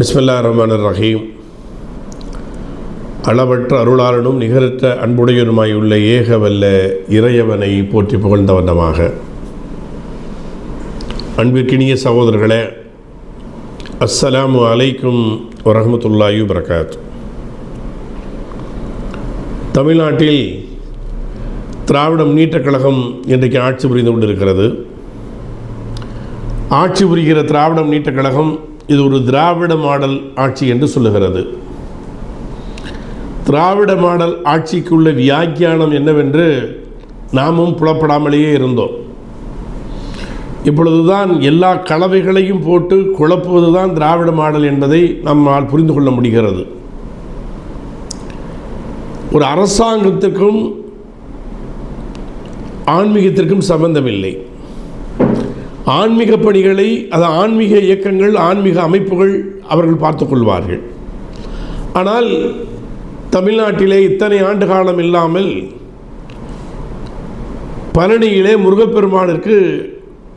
பிஸ்மில்லா ரஹ்மான் ரஹீம் அளவற்ற அருளாளனும் நிகரற்ற அன்புடையனுமாய் உள்ள ஏகவல்ல இறையவனை போற்றி புகழ்ந்த வண்ணமாக. அன்பிற்கினிய சகோதரர்களே அஸ்ஸலாமு அலைக்கும் வரஹமத்துல்லாஹி பிரகாத் தமிழ்நாட்டில் திராவிட முன்னேற்றக் கழகம் இன்றைக்கு ஆட்சி புரிந்து கொண்டிருக்கிறது. ஆட்சி புரிகிற திராவிட முன்னேற்றக் கழகம் இது ஒரு திராவிட மாடல் ஆட்சி என்று சொல்லுகிறது. திராவிட மாடல் ஆட்சிக்குள்ள வியாக்கியானம் என்னவென்று நாமும் புலப்படாமலேயே இருந்தோம். இப்பொழுதுதான் எல்லா கலவைகளையும் போட்டு குழப்புவது தான் திராவிட மாடல் என்பதை நம்மால் புரிந்து கொள்ள முடிகிறது. ஒரு அரசாங்கத்திற்கும் ஆன்மீகத்திற்கும் சம்பந்தமில்லை. ஆன்மீக பணிகளை அது ஆன்மீக இயக்கங்கள் ஆன்மீக அமைப்புகள் அவர்கள் பார்த்துக்கொள்வார்கள் ஆனால் தமிழ்நாட்டிலே இத்தனை ஆண்டு காலம் இல்லாமல் பழனியிலே முருகப்பெருமானிற்கு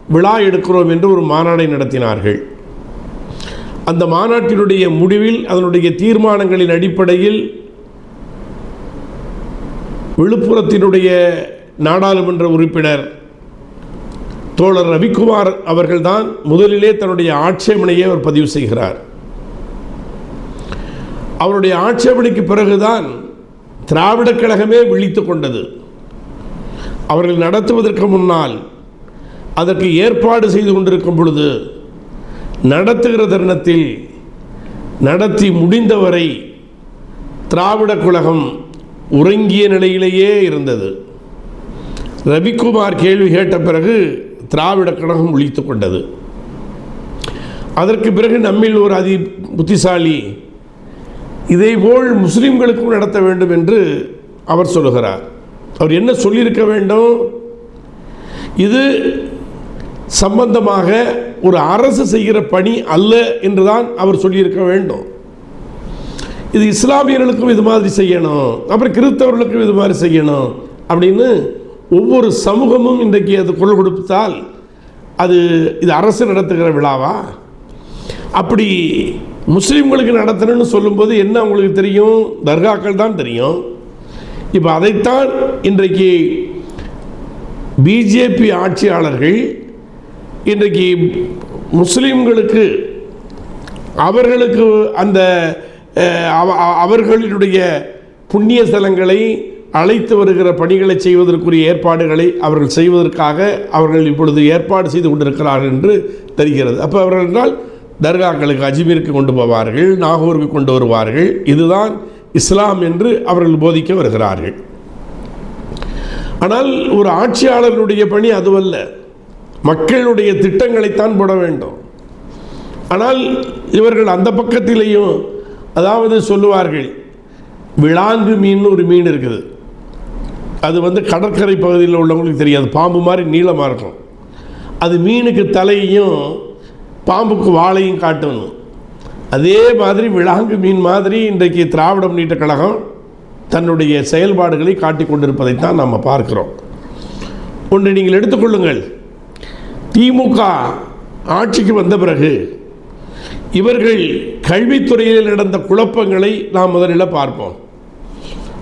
விழா எடுக்கிறோம் என்று ஒரு மாநாடை நடத்தினார்கள். அந்த மாநாட்டினுடைய முடிவில் அதனுடைய தீர்மானங்களின் அடிப்படையில் விழுப்புரத்தினுடைய நாடாளுமன்ற உறுப்பினர் தோழர் ரவிக்குமார் அவர்கள்தான் முதலிலே தன்னுடைய ஆட்சேபனையை அவர் பதிவு செய்கிறார். அவருடைய ஆட்சேபனைக்கு பிறகுதான் திராவிடக் கழகமே விழித்து கொண்டது. அவர்கள் நடத்துவதற்கு முன்னால் அதற்கு ஏற்பாடு செய்து கொண்டிருக்கும் பொழுது நடத்துகிற தருணத்தில் நடத்தி முடிந்தவரை திராவிட கழகம் உறங்கிய நிலையிலேயே இருந்தது. ரவிக்குமார் கேள்வி கேட்ட பிறகு திராவிட கழகம் ஒழித்து கொண்டது. அதற்கு பிறகு நம்மில் ஒரு அதி புத்திசாலி இதேபோல் முஸ்லீம்களுக்கும் நடத்த வேண்டும் என்று அவர் சொல்லுகிறார். அவர் என்ன சொல்லியிருக்க வேண்டும்? இது சம்பந்தமாக ஒரு அரசு செய்கிற பணி அல்ல என்றுதான் அவர் சொல்லியிருக்க வேண்டும். இது இஸ்லாமியர்களுக்கும் இது மாதிரி செய்யணும் அப்புறம் கிறிஸ்தவர்களுக்கும் இது மாதிரி செய்யணும் அப்படின்னு ஒவ்வொரு சமூகமும் இன்றைக்கு அது குரல் கொடுத்தால் அது இது அரசு நடத்துகிற விழாவா? அப்படி முஸ்லீம்களுக்கு நடத்தணும்னு சொல்லும்போது என்ன அவங்களுக்கு தெரியும்? தர்காக்கள் தான் தெரியும். இப்போ அதைத்தான் இன்றைக்கு பிஜேபி ஆட்சியாளர்கள் இன்றைக்கு முஸ்லீம்களுக்கு அவர்களுக்கு அந்த அவ- அவர்களுடைய புண்ணிய ஸ்தலங்களை அழைத்து வருகிற பணிகளை செய்வதற்குரிய ஏற்பாடுகளை அவர்கள் செய்வதற்காக அவர்கள் இப்பொழுது ஏற்பாடு செய்து கொண்டிருக்கிறார்கள் என்று தெரிகிறது. அப்போ அவர்கள் என்றால் தர்காக்களுக்கு அஜ்மீருக்கு கொண்டு போவார்கள் நாகூருக்கு கொண்டு வருவார்கள். இதுதான் இஸ்லாம் என்று அவர்கள் போதிக்க வருகிறார்கள். ஆனால் ஒரு ஆட்சியாளர்களுடைய பணி அதுவல்ல. மக்களுடைய திட்டங்களைத்தான் போட வேண்டும். ஆனால் இவர்கள் அந்த பக்கத்திலேயும் அதாவது சொல்லுவார்கள் விளாங்கு மீன் ஒரு மீன் இருக்குது. அது வந்து கடற்கரை பகுதியில் உள்ளவங்களுக்கு தெரியாது. பாம்பு மாதிரி நீளமாக இருக்கும். அது மீனுக்கு தலையையும் பாம்புக்கு வாழையும் காட்டணும். அதே மாதிரி விளாங்கு மீன் மாதிரி இன்றைக்கு திராவிட முன்னேற்ற கழகம் தன்னுடைய செயல்பாடுகளை காட்டி கொண்டிருப்பதைத்தான் நாம் பார்க்கிறோம். ஒன்று நீங்கள் எடுத்துக்கொள்ளுங்கள் திமுக ஆட்சிக்கு வந்த பிறகு இவர்கள் கல்வித்துறையில் நடந்த குழப்பங்களை நாம் முதலில் பார்ப்போம்.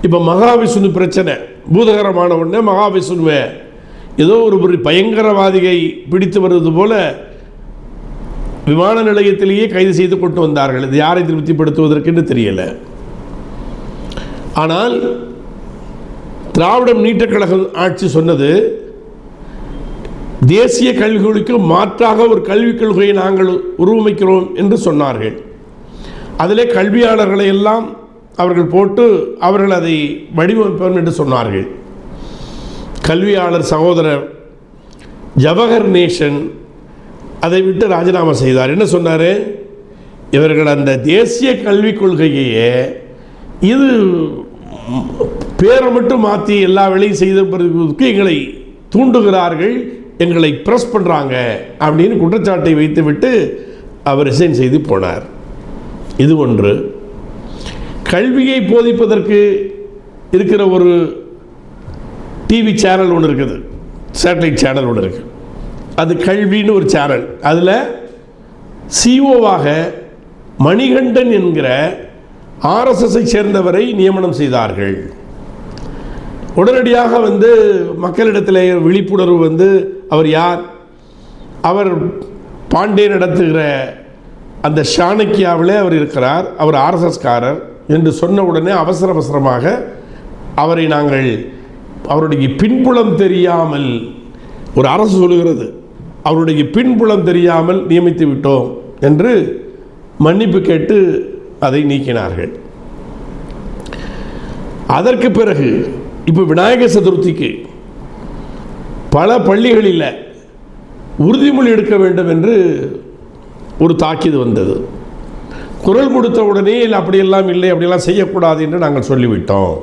இப்போ மகாவிஷ்ணு பிரச்சனை. பூதகரமான உடனே மகாவிஷ்ணுவை. ஏதோ ஒரு பயங்கரவாதியை பிடித்து வருவது போல விமான நிலையத்திலேயே கைது செய்து கொண்டு வந்தார்கள். இது யாரை திருப்திப்படுத்துவதற்கென்று தெரியல. ஆனால் திராவிடம் நீட்டக் கழகம் ஆட்சி சொன்னது தேசிய கல்விக் கொள்கைக்கு மாற்றாக ஒரு கல்விக் கொள்கையை நாங்கள் உருவமைக்கிறோம் என்று சொன்னார்கள். அதிலே கல்வியாளர்களை எல்லாம் அவர்கள் போட்டு அவர்கள் அதை வடிவமைப்போம் என்று சொன்னார்கள். கல்வியாளர் சகோதரர் ஜவஹர் நேஷன் அதை விட்டு ராஜினாமா செய்தார். என்ன சொன்னார்? இவர்கள் அந்த தேசிய கல்விக் கொள்கையையே இது பேரை மட்டும் மாற்றி எல்லா வேலையும் செய்த பிறகு எங்களை தூண்டுகிறார்கள் எங்களை ப்ரெஸ் பண்ணுறாங்க அப்படின்னு குற்றச்சாட்டை வைத்துவிட்டு அவர் ரிசைன் செய்து போனார். இது ஒன்று. கல்வியை போதிப்பதற்கு இருக்கிற ஒரு டிவி சேனல் ஒன்று இருக்குது. சேட்டலைட் சேனல் ஒன்று இருக்குது அது கல்வின்னு ஒரு சேனல் அதில் சிஓவாக மணிகண்டன் என்கிற ஆர்எஸ்எஸை சேர்ந்தவரை நியமனம் செய்தார்கள். உடனடியாக வந்து மக்களிடத்தில் விழிப்புணர்வு வந்து அவர் யார்? அவர் பாண்டே நடத்துகிற அந்த சாணக்கியாவிலே அவர் இருக்கிறார். அவர் ஆர்எஸ்எஸ்காரர் என்று சொன்ன உடனே அவசர அவசரமாக அவரை நாங்கள் அவருடைய பின்புலம் தெரியாமல் ஒரு அரசு சொல்லுகிறது அவருடைய பின்புலம் தெரியாமல் நியமித்து விட்டோம் என்று மன்னிப்பு கேட்டு அதை நீக்கினார்கள். அதற்கு பிறகு இப்போ விநாயகர் சதுர்த்திக்கு பல பள்ளிகளில் உறுதிமொழி எடுக்க வேண்டும் என்று ஒரு தாக்கீது வந்தது. குரல் கொடுத்த உடனே இல்லை அப்படியெல்லாம் இல்லை அப்படியெல்லாம் செய்யக்கூடாது என்று நாங்கள் சொல்லிவிட்டோம்.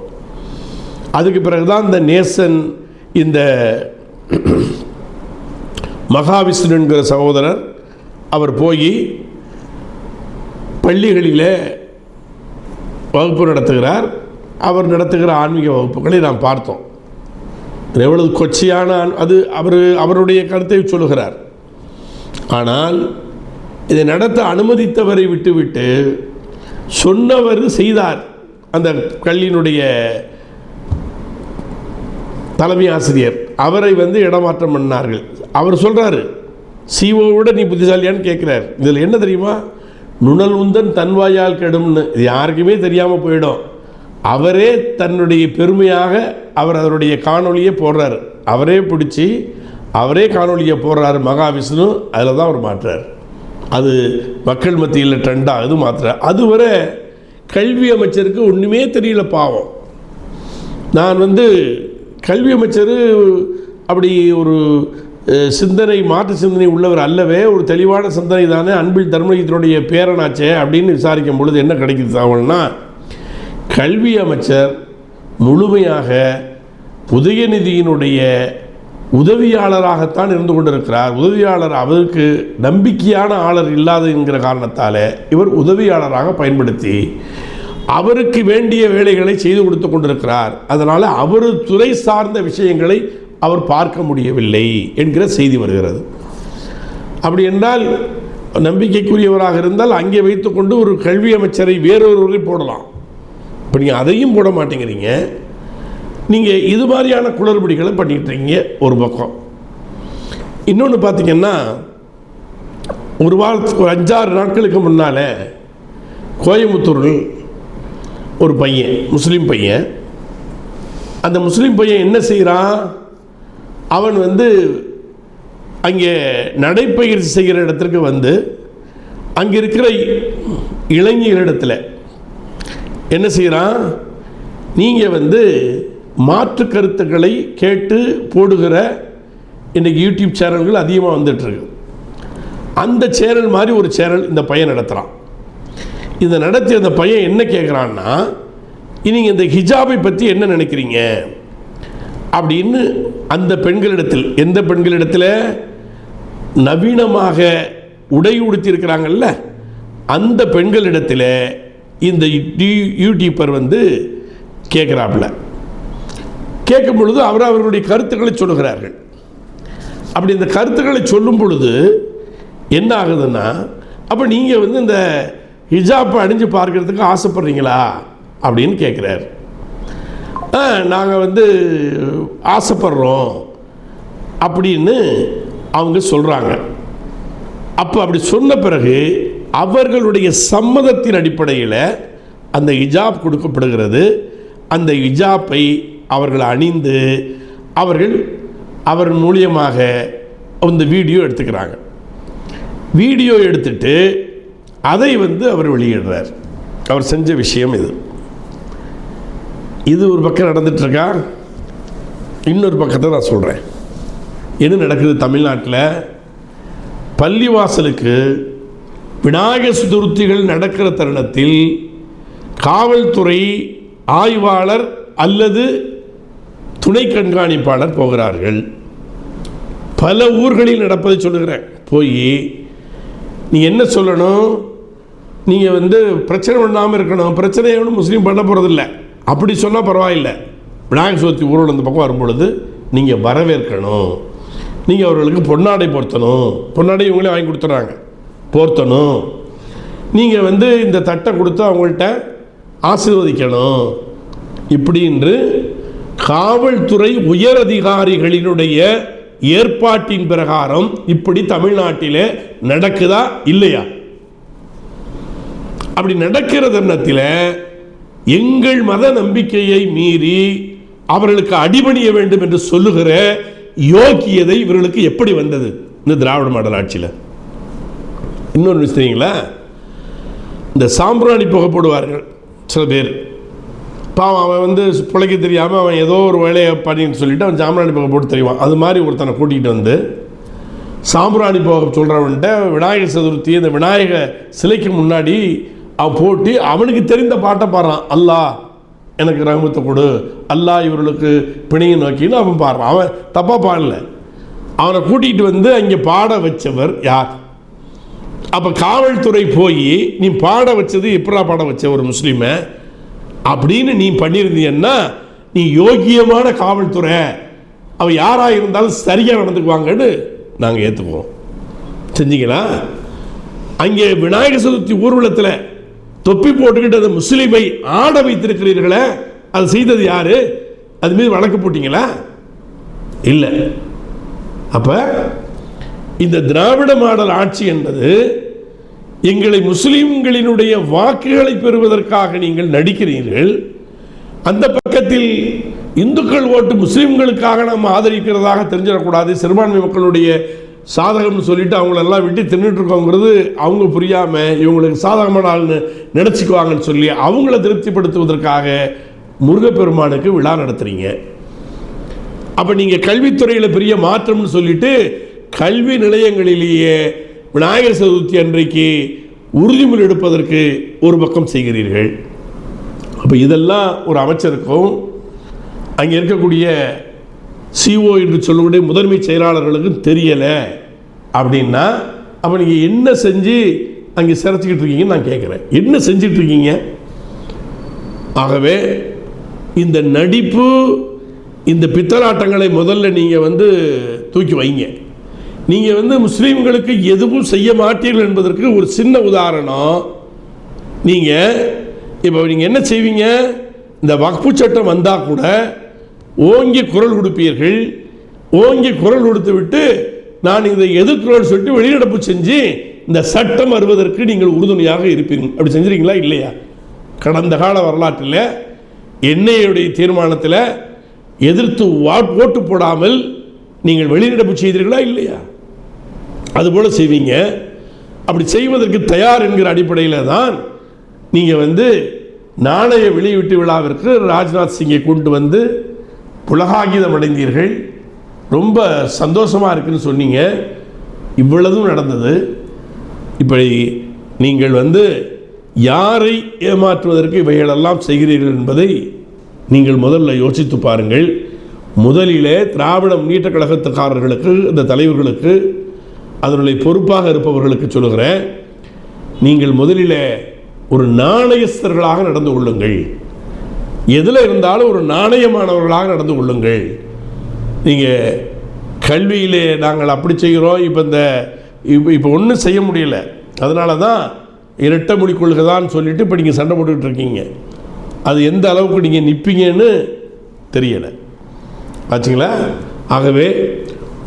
அதுக்கு பிறகுதான் இந்த நேசன் இந்த மகாவிஷ்ணு என்கிற சகோதரர் அவர் போய் பள்ளிகளிலே வகுப்பு நடத்துகிறார். அவர் நடத்துகிற ஆன்மீக வகுப்புகளை நாம் பார்த்தோம். எவ்வளவு கொச்சையான அது அவர் அவருடைய கருத்தை சொல்லுகிறார். ஆனால் இதை நடத்த அனுமதித்தவரை விட்டுவிட்டு சொன்னவர் செய்தார். அந்த கல்லினுடைய தலைமை ஆசிரியர். அவரை வந்து இடமாற்றம் பண்ணார்கள். அவர் சொல்கிறாரு சிஓவோட நீ புத்திசாலியான்னு கேட்குறார். இதில் என்ன தெரியுமா? நுணல் உந்தன் தன்வாயால் கெடும்னு. இது யாருக்குமே தெரியாமல் போயிடும். அவரே தன்னுடைய பெருமையாக அவர் அதனுடைய காணொளியை போடுறாரு. அவரே பிடிச்சி அவரே காணொளியை போடுறாரு மகாவிஷ்ணு. அதில் தான் அவர் மாற்றுறார் அது மக்கள் மத்தியில் ட்ரெண்ட் ஆகுது மாத்திரை. அதுவரை கல்வி அமைச்சருக்கு ஒன்றுமே தெரியல பாவம். நான் வந்து கல்வி அமைச்சர் அப்படி ஒரு சிந்தனை மாற்று சிந்தனை உள்ளவர் அல்லவே ஒரு தெளிவான சிந்தனை தானே அன்பில் தர்மயுத்தினுடைய பேரனாச்சே அப்படின்னு விசாரிக்கும் பொழுது என்ன கிடைக்குது தகவல்னா கல்வி அமைச்சர் முழுமையாக உதயநிதியினுடைய உதவியாளராகத்தான் இருந்து கொண்டிருக்கிறார். உதவியாளர் அவருக்கு நம்பிக்கையான ஆளர் இல்லாதங்கிற காரணத்தால் இவர் உதவியாளராக பயன்படுத்தி அவருக்கு வேண்டிய வேலைகளை செய்து கொடுத்து கொண்டிருக்கிறார். அதனால் அவர் துறை சார்ந்த விஷயங்களை அவர் பார்க்க முடியவில்லை என்கிற செய்தி வருகிறது. அப்படி என்றால் நம்பிக்கைக்குரியவராக இருந்தால் அங்கே வைத்துக்கொண்டு ஒரு கல்வி அமைச்சரை வேறொருவரை போடலாம். இப்போ நீங்கள் அதையும் போட மாட்டேங்கிறீங்க. நீங்கள் இது மாதிரியான குளறுபடிகளை பண்ணிட்டு இருக்கீங்க ஒரு பக்கம். இன்னொன்று பார்த்தீங்கன்னா ஒரு வாரத்துக்கு ஒரு அஞ்சாறு நாட்களுக்கு முன்னால் கோயம்புத்தூரில் ஒரு பையன் முஸ்லீம் பையன். அந்த முஸ்லீம் பையன் என்ன செய்கிறான் அவன் வந்து அங்கே நடைப்பயிற்சி செய்கிற இடத்திற்கு வந்து அங்கே இருக்கிற இளைஞர்களிடத்தில் என்ன செய்கிறான் நீங்கள் வந்து மாற்று கருத்துக்களை கேட்டு போடுகிற இன்றைக்கி யூடியூப் சேனல்கள் அதிகமாக வந்துட்டுருக்கு அந்த சேனல் மாதிரி ஒரு சேனல் இந்த பையன் நடத்துகிறான் இதை நடத்தி அந்த பையன் என்ன கேட்குறான்னா நீங்கள் இந்த ஹிஜாபை பற்றி என்ன நினைக்கிறீங்க அப்படின்னு அந்த பெண்களிடத்தில் எந்த பெண்களிடத்தில் நவீனமாக உடை உடுத்தியிருக்கிறாங்கல்ல அந்த பெண்களிடத்தில் இந்த யூடியூப்பர் வந்து கேட்குறாப்புல கேட்கும் பொழுது அவர் அவர்களுடைய கருத்துக்களை சொல்லுகிறார்கள். அப்படி இந்த கருத்துக்களை சொல்லும் பொழுது என்ன ஆகுதுன்னா அப்போ நீங்கள் வந்து இந்த ஹிஜாப்பை அணிஞ்சு பார்க்கறதுக்கு ஆசைப்படுறீங்களா? அப்படின்னு கேட்குறாரு. ஆ நாங்கள் வந்து ஆசைப்படுறோம் அப்படின்னு அவங்க சொல்கிறாங்க அப்போ அப்படி சொன்ன பிறகு அவர்களுடைய சம்மதத்தின் அடிப்படையில் அந்த ஹிஜாப் கொடுக்கப்படுகிறது. அந்த ஹிஜாப்பை அவர்கள் அணிந்து அவர்கள் அவர் மூலியமாக அந்த வீடியோ எடுத்துக்கிறாங்க. வீடியோ எடுத்துட்டு அதை வந்து அவர் வெளியிடுறார். அவர் செஞ்ச விஷயம் இது. இது ஒரு பக்கம் நடந்துட்டுருக்கா? இன்னொரு பக்கத்தை நான் சொல்கிறேன் என்ன நடக்குது தமிழ்நாட்டில்? பள்ளிவாசலுக்கு விநாயகர் சதுர்த்திகள் நடக்கிற தருணத்தில் காவல்துறை ஆய்வாளர் அல்லது துணை கண்காணிப்பாளர் போகிறார்கள். பல ஊர்களில் நடப்பதை சொல்லுகிறேன். போய் நீ என்ன சொல்லணும்? நீங்கள் வந்து பிரச்சனை பண்ணாமல் இருக்கணும். பிரச்சனையை ஒன்றும் முஸ்லீம் பண்ண போகிறதில்ல அப்படி சொன்னால் பரவாயில்லை. விநாயகர் சதுர்த்தி ஊரில் இந்த பக்கம் வரும்பொழுது நீங்கள் வரவேற்கணும். நீங்கள் அவர்களுக்கு பொன்னாடை போர்த்தணும். பொன்னாடை இவங்களே வாங்கி கொடுத்துட்றாங்க போர்த்தணும். நீங்கள் வந்து இந்த தட்டை கொடுத்து அவங்கள்ட்ட ஆசீர்வதிக்கணும். இப்படி என்று காவல்துறை உயர் அதிகாரிகளினுடைய ஏற்பாட்டின் பிரகாரம் இப்படி தமிழ்நாட்டிலே நடக்குதா இல்லையா? அப்படி நடக்கிற தருணத்தில் எங்கள் மத நம்பிக்கையை மீறி அவர்களுக்கு அடிபணிய வேண்டும் என்று சொல்லுகிற யோக்கியதை இவர்களுக்கு எப்படி வந்தது இந்த திராவிட மாடல் ஆட்சியில்? இன்னொரு தெரியுங்களா? இந்த சாம்பிராணி புகை போடுவார்கள் சில பேர். பாவம் அவன் வந்து பிழைக்க தெரியாமல் அவன் ஏதோ ஒரு வேலையை பண்ணின்னு சொல்லிட்டு அவன் சாம்பிராணி போக போட்டு தெரிவான் அது மாதிரி ஒருத்தனை கூட்டிகிட்டு வந்து சாம்பிராணி போக சொல்கிறவன்ட்ட விநாயகர் சதுர்த்தி இந்த விநாயக சிலைக்கு முன்னாடி அவன் போட்டு அவனுக்கு தெரிந்த பாட்டை பாடுறான். அல்லாஹ் எனக்கு ரகமத்தை கொடு. அல்லாஹ் இவர்களுக்கு பிணையை நோக்கின்னு அவன் பாடுறான். அவன் தப்பாக பாடல. அவனை கூட்டிகிட்டு வந்து அங்கே பாட வச்சவர் யார்? அப்போ காவல்துறை போய் நீ பாட வச்சது எப்படா பாட வச்ச ஒரு முஸ்லீமை? அப்படின்னு நீ பண்ணியிருந்தீங்கன்னா நீ யோகியமான காவல்துறை அவள் யாராக இருந்தாலும் சரியாக நடந்துக்குவாங்கன்னு நாங்கள் ஏற்றுக்குவோம் செஞ்சீங்களா? அங்கே விநாயகர் சதுர்த்தி ஊர்வலத்தில் தொப்பி போட்டுக்கிட்டு அந்த முஸ்லீமை ஆட வைத்திருக்கிறீர்களே அது செய்தது யார்? அது மீது வழக்கு போட்டிங்களா? இல்லை. அப்போ இந்த திராவிட மாடல் ஆட்சி என்பது எங்களை முஸ்லீம்களினுடைய வாக்குகளை பெறுவதற்காக நீங்கள் நடிக்கிறீர்கள் அந்த பக்கத்தில் இந்துக்கள் ஓட்டு முஸ்லீம்களுக்காக நாம் ஆதரிக்கிறதாக தெரிஞ்சிடக்கூடாது. சிறுபான்மை மக்களுடைய சாதகம்னு சொல்லிட்டு அவங்களெல்லாம் விட்டு தின்னுட்டு இருக்கோங்கிறது அவங்க புரியாமல் இவங்களுக்கு சாதகமான ஆள்னு நினச்சிக்குவாங்கன்னு சொல்லி அவங்கள திருப்திப்படுத்துவதற்காக முருகப்பெருமானுக்கு விழா நடத்துறீங்க. அப்போ நீங்கள் கல்வித்துறையில் பெரிய மாற்றம்னு சொல்லிட்டு கல்வி நிலையங்களிலேயே விநாயகர் சதுர்த்தி அன்றைக்கு உறுதிமொழி எடுப்பதற்கு ஒரு பக்கம் செய்கிறீர்கள். அப்போ இதெல்லாம் ஒரு அமைச்சருக்கும் அங்கே இருக்கக்கூடிய சிஓ என்று சொல்லக்கூடிய முதன்மை செயலாளர்களுக்கும் தெரியலை அப்படின்னா அப்போ நீங்கள் என்ன செஞ்சு அங்கே சிறச்சிக்கிட்டு இருக்கீங்கன்னு நான் கேட்குறேன். என்ன செஞ்சிட்டு இருக்கீங்க? ஆகவே இந்த நடிப்பு இந்த பித்தலாட்டங்களை முதல்ல நீங்கள் வந்து தூக்கி வைங்க. நீங்கள் வந்து முஸ்லீம்களுக்கு எதுவும் செய்ய மாட்டீர்கள் என்பதற்கு ஒரு சின்ன உதாரணம். நீங்கள் இப்போ நீங்கள் என்ன செய்வீங்க? இந்த வக்பு சட்டம் வந்தால் கூட ஓங்கி குரல் கொடுப்பீர்கள். ஓங்கி குரல் கொடுத்து விட்டு நான் இதை எதிர்க்கிறோன்னு சொல்லிட்டு வெளிநடப்பு செஞ்சு இந்த சட்டம் வருவதற்கு நீங்கள் உறுதுணையாக இருப்பீர்கள். அப்படி செஞ்சுறீங்களா இல்லையா? கடந்த கால வரலாற்றில் என்ஐயுடைய தீர்மானத்தில் எதிர்த்து வா- ஓட்டு போடாமல் நீங்கள் வெளிநடப்பு செய்தீர்களா? இல்லையா? அதுபோல் செய்வீங்க. அப்படி செய்வதற்கு தயார் என்கிற அடிப்படையில் தான் நீங்கள் வந்து நாணய வெளியீட்டு விழாவிற்கு ராஜ்நாத் சிங்கை கொண்டு வந்து புலகாகிதம் அடைந்தீர்கள். ரொம்ப சந்தோஷமாக இருக்குன்னு சொன்னீங்க. இவ்வளவும் நடந்தது. இப்படி நீங்கள் வந்து யாரை ஏமாற்றுவதற்கு இவைகளெல்லாம் செய்கிறீர்கள் என்பதை நீங்கள் முதல்ல யோசித்து பாருங்கள். முதலிலே திராவிட முன்னேற்ற கழகத்துக்காரர்களுக்கு இந்த தலைவர்களுக்கு அதனுடைய பொறுப்பாக இருப்பவர்களுக்கு சொல்லுகிறேன் நீங்கள் முதலில் ஒரு நாணயஸ்தர்களாக நடந்து கொள்ளுங்கள். எதில் இருந்தாலும் ஒரு நாணயமானவர்களாக நடந்து கொள்ளுங்கள். நீங்கள் கல்வியிலே நாங்கள் அப்படி செய்கிறோம் இப்போ இந்த இப்போ இப்போ ஒன்றும் செய்ய முடியல. அதனால தான் இரட்டை மொழி கொள்கைதான்னு சொல்லிவிட்டு சொல்லிட்டு இப்போ நீங்கள் சண்டை போட்டுக்கிட்டு இருக்கீங்க. அது எந்த அளவுக்கு நீங்கள் நிற்பீங்கன்னு தெரியலை. ஆச்சுங்களா? ஆகவே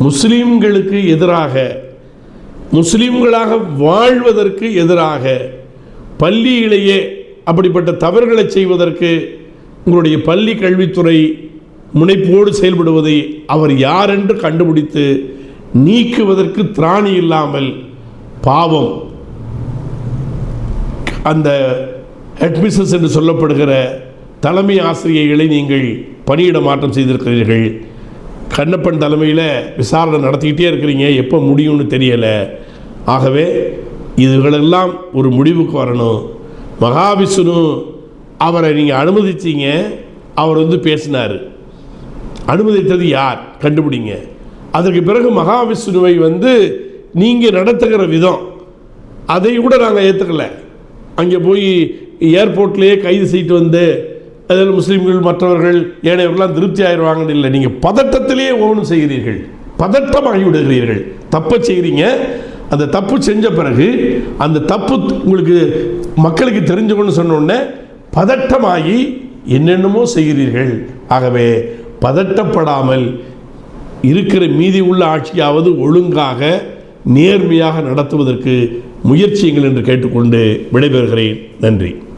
முஸ்லீம்களுக்கு எதிராக முஸ்லீம்களாக வாழ்வதற்கு எதிராக பள்ளியிலேயே அப்படிப்பட்ட தவறுகளை செய்வதற்கு உங்களுடைய பள்ளி கல்வித்துறை முனைப்போடு செயல்படுவதை அவர் யார் என்று கண்டுபிடித்து நீக்குவதற்கு திராணி இல்லாமல் பாவம். அந்த ஹெட்மிசஸ் என்று சொல்லப்படுகிற தலைமை ஆசிரியர்களை நீங்கள் பணியிட மாற்றம் செய்திருக்கிறீர்கள். கண்ணப்பன் தலைமையில் விசாரணை நடத்திக்கிட்டே இருக்கிறீங்க. எப்போ முடியும்னு தெரியலை. ஆகவே இதுகளெல்லாம் ஒரு முடிவுக்கு வரணும். மகாவிஷ்ணு அவரை நீங்கள் அனுமதிச்சீங்க. அவர் வந்து பேசினார். அனுமதித்தது யார்? கண்டுபிடிங்க. அதற்கு பிறகு மகாவிஷ்ணுவை வந்து நீங்கள் நடத்துகிற விதம். அதை கூட நாங்கள் ஏற்றுக்கல அங்கே போய் ஏர்போர்ட்லேயே கைது செய்துட்டு வந்து அதில் முஸ்லீம்கள் மற்றவர்கள் ஏனையவர்கள்லாம் திருப்தி ஆயிடுவாங்கன்னு இல்லை. நீங்கள் பதட்டத்திலேயே ஓவனும் செய்கிறீர்கள். பதட்டமாகி விடுகிறீர்கள். தப்பை செய்கிறீங்க அந்த தப்பு செஞ்ச பிறகு அந்த தப்பு உங்களுக்கு மக்களுக்கு தெரிஞ்சுக்கணும்னு சொன்னோடனே பதட்டமாகி என்னென்னமோ செய்கிறீர்கள். ஆகவே பதட்டப்படாமல் இருக்கிற மீதி உள்ள ஆட்சியாவது ஒழுங்காக நேர்மையாக நடத்துவதற்கு முயற்சியுங்கள் என்று கேட்டுக்கொண்டு விடைபெறுகிறேன். நன்றி.